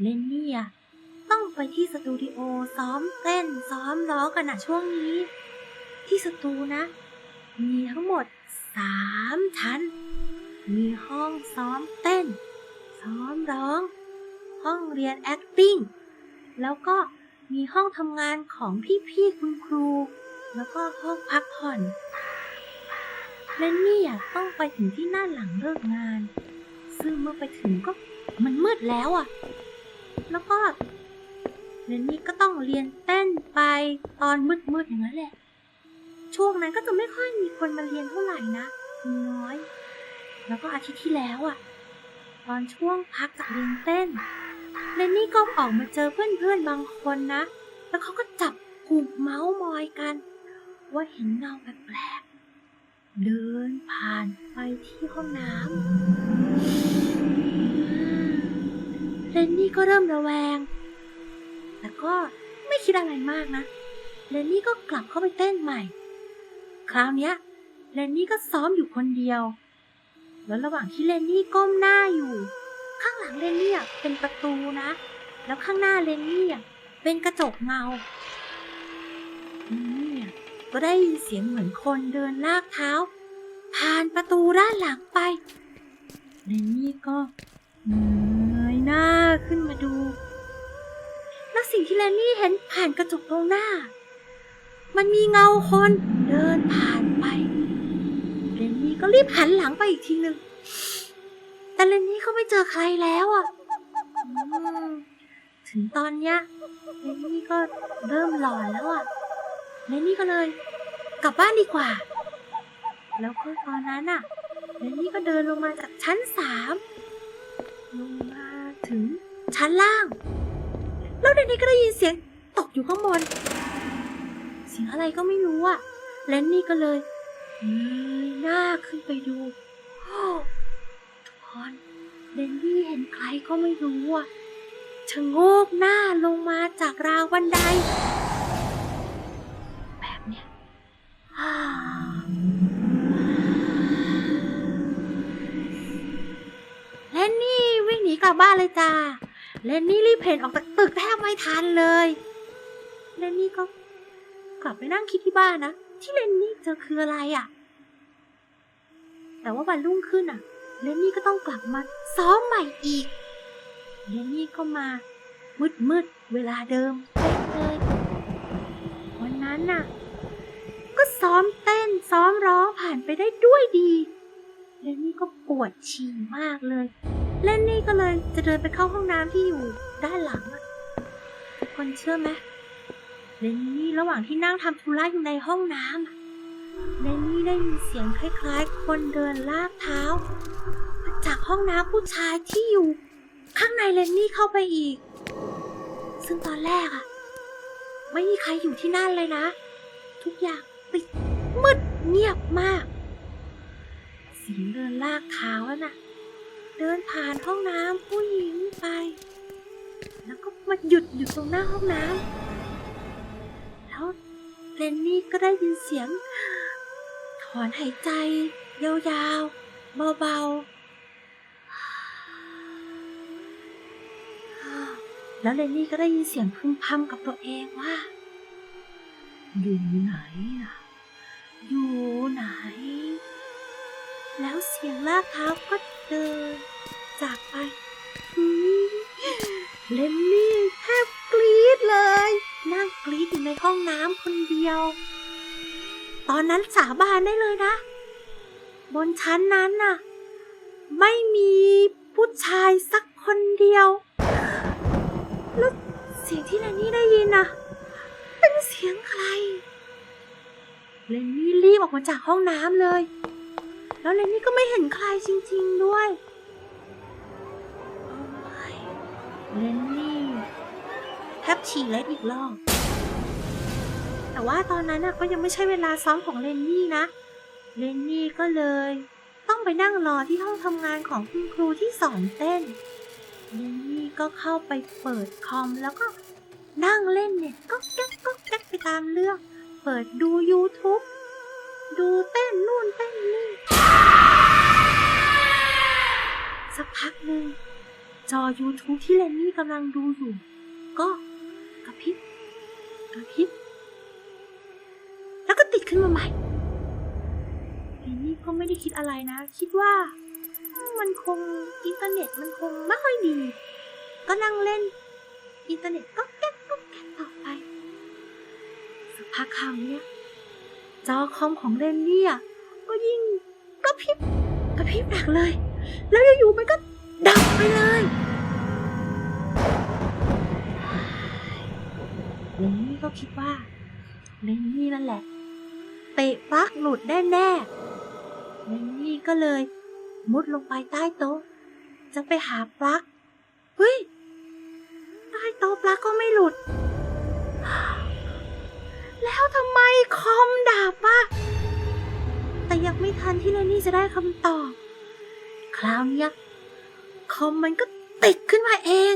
เลนนี่อะต้องไปที่สตูดิโอซ้อมเต้นซ้อมร้องกันอะช่วงนี้ ที่สตูนะ มีทั้งหมดสามชั้น มีห้องซ้อมเต้น ซ้อมร้อง ห้องเรียน acting แล้วก็มีห้องทำงานของพี่ๆคุณครู แล้วก็ห้องพักผ่อนเลนนี่อะต้องไปถึงที่หนั่นหลังเลิกงาน ซึ่งเมื่อไปถึงก็มันมืดแล้วอะ แล้วก็เลนนี่ก็ต้องเรียนเต้นไปตอนมืดๆอย่างนั้นแหละ ช่วงนั้นก็จะไม่ค่อยมีคนมาเรียนเท่าไหร่นะน้อย แล้วก็อาทิตย์ที่แล้วอะตอนช่วงพักจากเรียนเต้นเลนนี่ก็ออกมาเจอเพื่อนๆบางคนนะ แล้วเขาก็จับกลุ่มเมาส์มอยกัน ว่าเห็นเงาแปลกๆเดินผ่านไปที่ห้องน้ำ เลนนี่ก็เริ่มระแวง แต่ก็ไม่คิดอะไรมากนะ เลนนี่ก็กลับเข้าไปเต้นใหม่ คราวนี้เลนนี่ก็ซ้อมอยู่คนเดียว แล้วระหว่างที่เลนนี่ก้มหน้าอยู่ ข้างหลังเลนนี่เป็นประตูนะ แล้วข้างหน้าเลนนี่เป็นกระจกเงาเลนนี่ก็ได้ยินเสียงเหมือนคนเดินลากเท้า ผ่านประตูด้านหลังไปเลนนี่ก็เงย หน้าขึ้นมาดู แล้วสิ่งที่เลนนี่เห็นผ่านกระจกตรงหน้า มันมีเงาคนเดินผ่านไปเลนนี่ก็รีบหันหลังไปอีกทีหนึ่งแต่เลนนี่เขาไม่เจอใครแล้วอะถึงตอนเนี้ยเลนนี่ก็เริ่มหลอนแล้วอะเลนนี่ก็เลย กลับบ้านดีกว่า แล้วก็ตอนนั้นอะเลนนี่ก็เดินลงมาจากชั้นสามลง ถึงชั้นล่าง แล้วเดนนี่ก็ได้ยินเสียงตกอยู่ข้างบน เสียงอะไรก็ไม่รู้อะแลนนี่ก็เลยเงยหน้าขึ้นไปดูโอ้ทุกคนเดนนี่เห็นใครก็ไม่รู้อะชะโงกหน้าลงมาจากราวบันได ลับบ้านเลยจ้าเลนนี่รีบเพ่นออกจากตึกแทบไม่ทันเลยเลนนี่ก็กลับไปนั่งคิดที่บ้านนะ ที่เลนนี่เจอคืออะไรอะ่ะ แต่ว่าวันรุ่งขึ้นอะ เลนนี่ก็ต้องกลับมาซ้อมใหม่อีก เลนนี่ก็มามืดมืดๆเวลาเดิมเป๊ะเลยวันนั้นน่ะ ก็ซ้อมเต้นซ้อมร้องผ่านไปได้ด้วยดี เลนนี่ก็ปวดฉี่มากเลย เลนนี่ก็เลยจะเดินไปเข้าห้องน้ำที่อยู่ด้านหลังอะทุกคนเชื่อไหมเลนนี่ระหว่างที่นั่งทำธุระอยู่ในห้องน้ำเลนนี่ได้ยินเสียงคล้ายๆ คนเดินลากเท้ามาจากห้องน้ำผู้ชายที่อยู่ ข้างในเลนนี่เข้าไปอีก ซึ่งตอนแรกอะไม่มีใครอยู่ที่นั่นเลยนะ ทุกอย่างปิดมืดเงียบมาก เสียงเดินลากเท้าน่ะ เดินผ่านห้องน้ำผู้หญิงไป แล้วก็มาหยุดอยู่ตรงหน้าห้องน้ำแล้วเลนนี่ก็ได้ยินเสียง ถอนหายใจ ยาวๆ เบาๆ แล้วเลนนี่ก็ได้ยินเสียงพึมพำกับตัวเองว่า อยู่ไหนอะอยู่ไหน แล้วเสียงลากเท้าก็เดินจากไปเลนนี่แทบกรี๊ดเลย นั่งกรี๊ดอยู่ในห้องน้ำคนเดียว ตอนนั้นสาบานได้เลยนะ บนชั้นนั้นน่ะ ไม่มีผู้ชายสักคนเดียว แล้วเสียงที่เลนนี่ได้ยินน่ะ เป็นเสียงใครเลนนี่รีบออกมาจากห้องน้ำเลย แล้วเลนนี่ก็ไม่เห็นใครจริง ๆด้วยเลนนี่แทบฉี่เล็ดอีกรอบ แต่ว่าตอนนั้นน่ะก็ยังไม่ใช่เวลาซ้อมของเลนนี่นะ เลนนี่ก็เลย ต้องไปนั่งรอที่ห้องทำงานของคุณครูที่สอนเต้น เลนนี่ก็เข้าไปเปิดคอมแล้วก็นั่งเล่นเน็ตก็แก๊กก็แก๊กไปตามเรื่อง เปิดดู YouTube พักหนึ่ง จอ YouTube ที่เลนนี่กำลังดูอยู่ ก็กระพริบกระพริบ แล้วก็ติดขึ้นมาใหม่เลนนี่ก็ไม่ได้คิดอะไรนะ คิดว่ามันคงอินเทอร์เน็ตมันคงไม่ค่อยดี ก็นั่งเล่น อินเทอร์เน็ตก็แก๊กก็แก๊กต่อไป สักพักคราวนี้จอคอมของเลนนี่อะก็ยิ่งกระพริบกระพริบหนักเลย แล้วอยู่ๆมันก็ ดับไปเลยเลนนี่ก็คิดว่าเลนนี่นั่นแหละ เตะปลั๊กหลุดแน่ๆเลนนี่ก็เลย มุดลงไปใต้โต๊ะ จะไปหาปลั๊กเฮ้ยใต้โต๊ะปลั๊กก็ไม่หลุด แล้วทำไมคอมดับอะแต่ยังไม่ทันที่เลนนี่จะได้คำตอบ คราวเนี้ย คอมมันก็ติดขึ้นมาเอง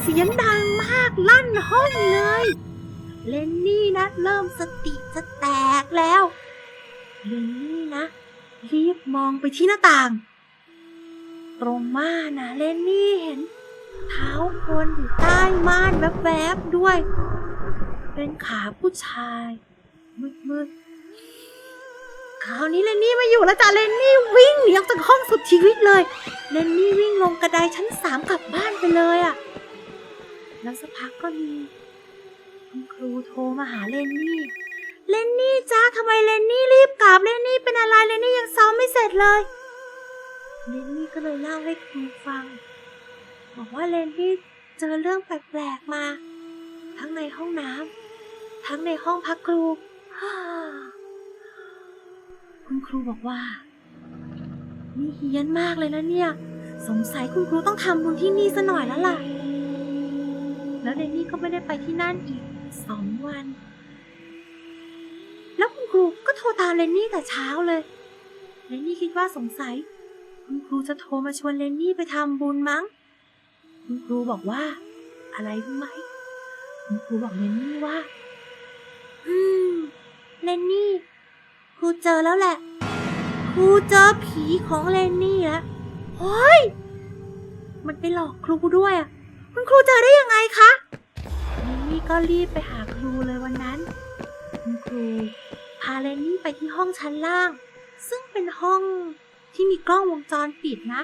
เสียงดังมากลั่นห้องเลย เลนนี่นะเริ่มสติจะแตกแล้ว เลนนี่นะ รีบมองไปที่หน้าต่าง ตรงม่านนะเลนนี่เห็น เท้าคนอยู่ใต้ม่านแวบๆด้วย เป็นขาผู้ชายมืดๆ คราวนี้เลนนี่ไม่อยู่แล้วจ้ะเลนนี่วิ่งหนีออกจากห้องสุดชีวิตเลย เลนนี่วิ่งลงกระไดชั้นสามกลับบ้านไปเลยอะ่ะ แล้วสักพักก็มีคุณครูโทรมาหาเลนนี่ เลนนี่จ้าทำไมเลนนี่รีบกลับเลนนี่เป็นอะไรเลนนี่ยังซ้อมไม่เสร็จเลยเลนนี่ก็เลยเล่าให้ครูฟัง บอกว่าเลนนี่เจอเรื่องแปลกๆมา ทั้งในห้องน้ำทั้งในห้องพักครูฮ่า คุณครูบอกว่า นี่เฮี้ยนมากเลยนะเนี่ย สงสัยคุณครูต้องทำบุญที่นี่ซะหน่อยแล้วล่ะ แล้วเดนนี่ก็ไม่ได้ไปที่นั่นอีกสองวัน แล้วคุณครูก็โทรตามเลนนี่แต่เช้าเลยเลนนี่คิดว่าสงสัย คุณครูจะโทรมาชวนเลนนี่ไปทำบุญมั้ง คุณครูบอกว่า อะไรรู้ไหม คุณครูบอกเลนนี่ว่า อืมเลนนี่ ครูเจอแล้วแหละ ครูเจอผีของเลนนี่แล้วเฮ้ย มันไปหลอกครูด้วยอะคุณครูเจอได้ยังไงคะเลนนี่ก็รีบไปหาครูเลยวันนั้น คุณครูพาเลนนี่ไปที่ห้องชั้นล่าง ซึ่งเป็นห้องที่มีกล้องวงจรปิดนะ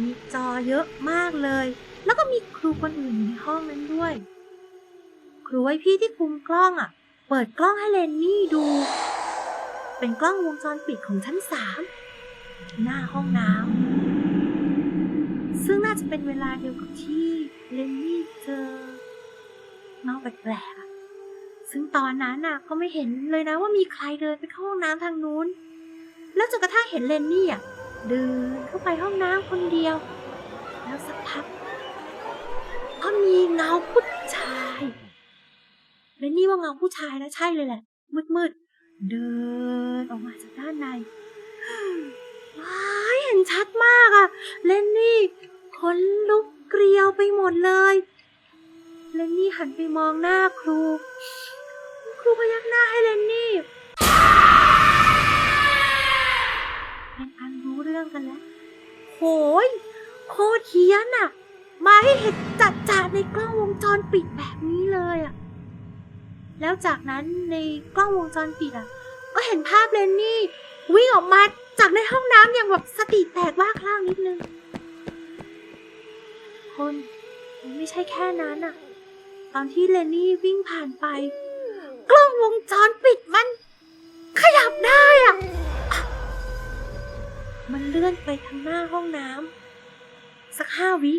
มีจอเยอะมากเลย แล้วก็มีครูคนอื่นในห้องนั้นด้วย ครูไว้พี่ที่คุมกล้องอะ เปิดกล้องให้เลนนี่ดู เป็นกล้องวงจรปิดของชั้นสามหน้าห้องน้ำซึ่งน่าจะเป็นเวลาเดียวกับที่เลนนี่เจอเงาแปลกๆซึ่งตอนนั้นน่ะก็ไม่เห็นเลยนะว่ามีใครเดินไปเข้าห้องน้ำทางนู้น แล้วจนกระทั่งเห็นเลนนี่อะเดินเข้าไปห้องน้ำคนเดียว แล้วสักพักก็มีเงาผู้ชายเลนนี่ว่าเงาผู้ชายนะใช่เลยแหละมืดๆ เดินออกมาจากด้านใน ว้ายเห็นชัดมากอะเลนนี่ขนลุกเกลียวไปหมดเลยเลนนี่หันไปมองหน้าครู ครูพยักหน้าให้เลนนี่เป็นอันรู้เรื่องกันแล้วโหยโคตรเฮี้ยนอะมาให้เห็นจัดจ่าในกล้องวงจรปิดแบบนี้เลยอะ แล้วจากนั้นในกล้องวงจรปิดอะ ก็เห็นภาพเลนนี่ วิ่งออกมาจากในห้องน้ำอย่างแบบสติแตกว่าคลั่งนิดนึงคนมันไม่ใช่แค่นั้นอะ ตอนที่เลนนี่วิ่งผ่านไป กล้องวงจรปิดมัน ขยับได้อะมันเลื่อนไปทางหน้าห้องน้ำสักห้าวิ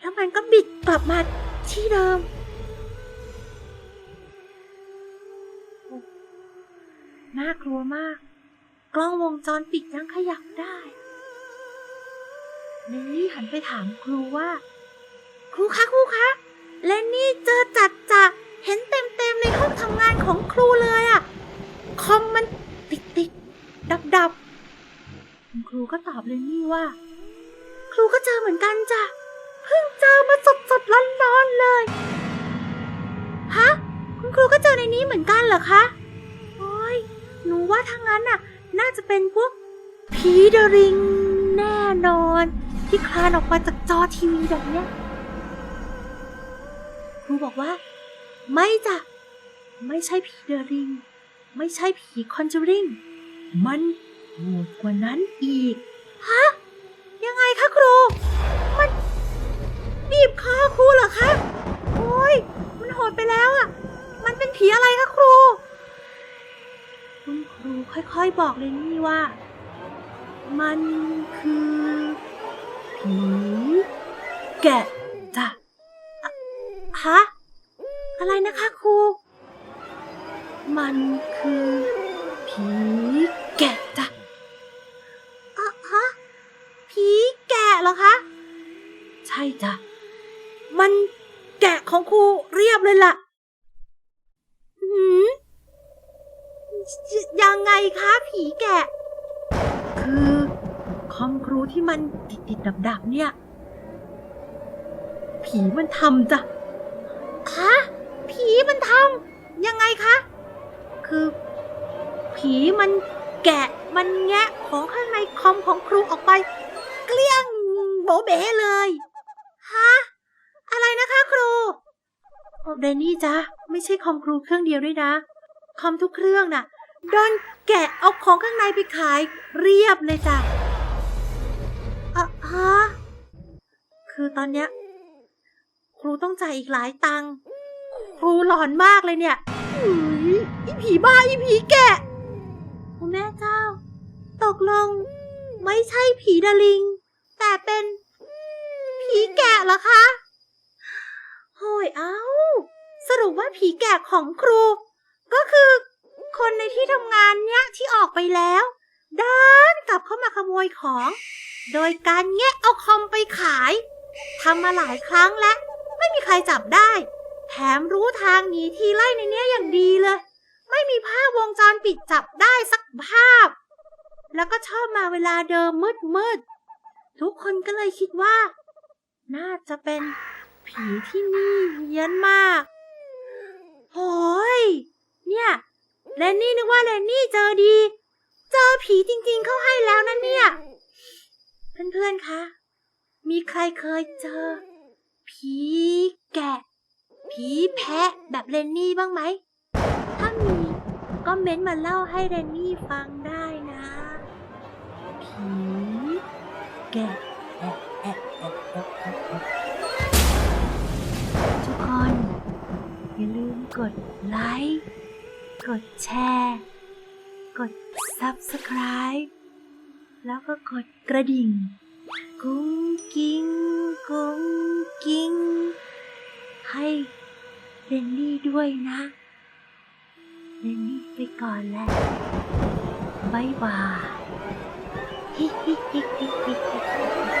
แล้วมันก็บิดกลับมาที่เดิม น่ากลัวมาก กล้องวงจรปิดยังขยับได้เลนนี่หันไปถามครูว่า ครูคะครูคะเลนนี่เจอจัดจะเห็นเต็มเต็มๆในห้องทำงานของครูเลยอะคอมมันติดติดดับดับครูก็ตอบเลนนี่ว่า ครูก็เจอเหมือนกันจ้ะเพิ่งเจอมาสดสดร้อนร้อนๆเลยฮะคุณครูก็เจอในนี้เหมือนกันเหรอคะ ทางนั้นน่ะ น่าจะเป็นพวกผีเดริงแน่นอน ที่คลานออกมาจากจอทีวีแบบเนี้ยครูบอกว่า ไม่จ้ะ ไม่ใช่ผีเดริง ไม่ใช่ผีคอนจูริง มันโหดกว่านั้นอีก ฮะ ยังไงคะครู มันบีบคอครูเหรอคะ โอ้ย มันโหดไปแล้วอะ มันเป็นผีอะไรคะครู คุณครูค่อยๆบอกเลยนี่ว่า มันคือผีแกะจ้ะฮะอะไรนะคะครู มันคือผีแกะจ้ะอะฮะผีแกะเหรอคะ ใช่จ้ะ มันแกะของครูเรียบเลยล่ะ หืม ยยังไงคะผีแกะ คือคอมครูที่มันติดติดดับดับๆเนี่ย ผีมันทำจ้ะคะผีมันทำยังไงคะ คือ ผีมันแกะมันแงะของข้างในคอมของครูออกไป เกลี้ยงโบเบ๋เลยฮะอะไรนะคะครูเดนนี่จ๊ะไม่ใช่คอมครูเครื่องเดียวด้วยนะ คอมทุกเครื่องน่ะ โดนแกะเอาของข้างในไปขายเรียบเลยจ้ะอะฮะ คือตอนเนี้ย ครูต้องจ่ายอีกหลายตังค์ ครูหลอนมากเลยเนี่ยอุ๊ยอีผีบ้าอีผีแกะโอ้แม่เจ้า ตกลง ไม่ใช่ผีดาลิง แต่เป็นผีแกะเหรอคะโอ้ยเอ้า สรุปว่าผีแกะของครู ก็คือ คนในที่ทำงานเนี่ยที่ออกไปแล้วด้านกลับเข้ามาขโมยของ โดยการแงะเอาคอมไปขายทำมาหลายครั้งแล้วไม่มีใครจับได้ แถมรู้ทางหนีทีไล่ในเนี้ยอย่างดีเลย ไม่มีภาพวงจรปิดจับได้สักภาพ แล้วก็ชอบมาเวลาเดิมมืดมืดทุกคนก็เลยคิดว่า น่าจะเป็นผีที่นี่เฮี้ยนมากโอ้ยเนี่ย แลนนี่นึกว่าแลนนี่เจอดี เจอผีจริงๆเข้าให้แล้วนะเนี่ย เพื่อนๆคะ มีใครเคยเจอ ผีแกะ ผีแพะแบบเรนนี่บ้างไหม ถ้ามีก็เม้นต์มาเล่าให้เรนนี่ฟังได้นะ ผีแกะทุกคน อย่าลืมกดไลค์ กดแชร์ กด Subscribe แล้วก็กดกระดิ่ง กุ้งกิ้ง กุ้งกิ้ง ให้เรนนี่ด้วยนะเรนนี่ไปก่อนแล้วบายบายฮิฮิฮิฮิฮิฮิ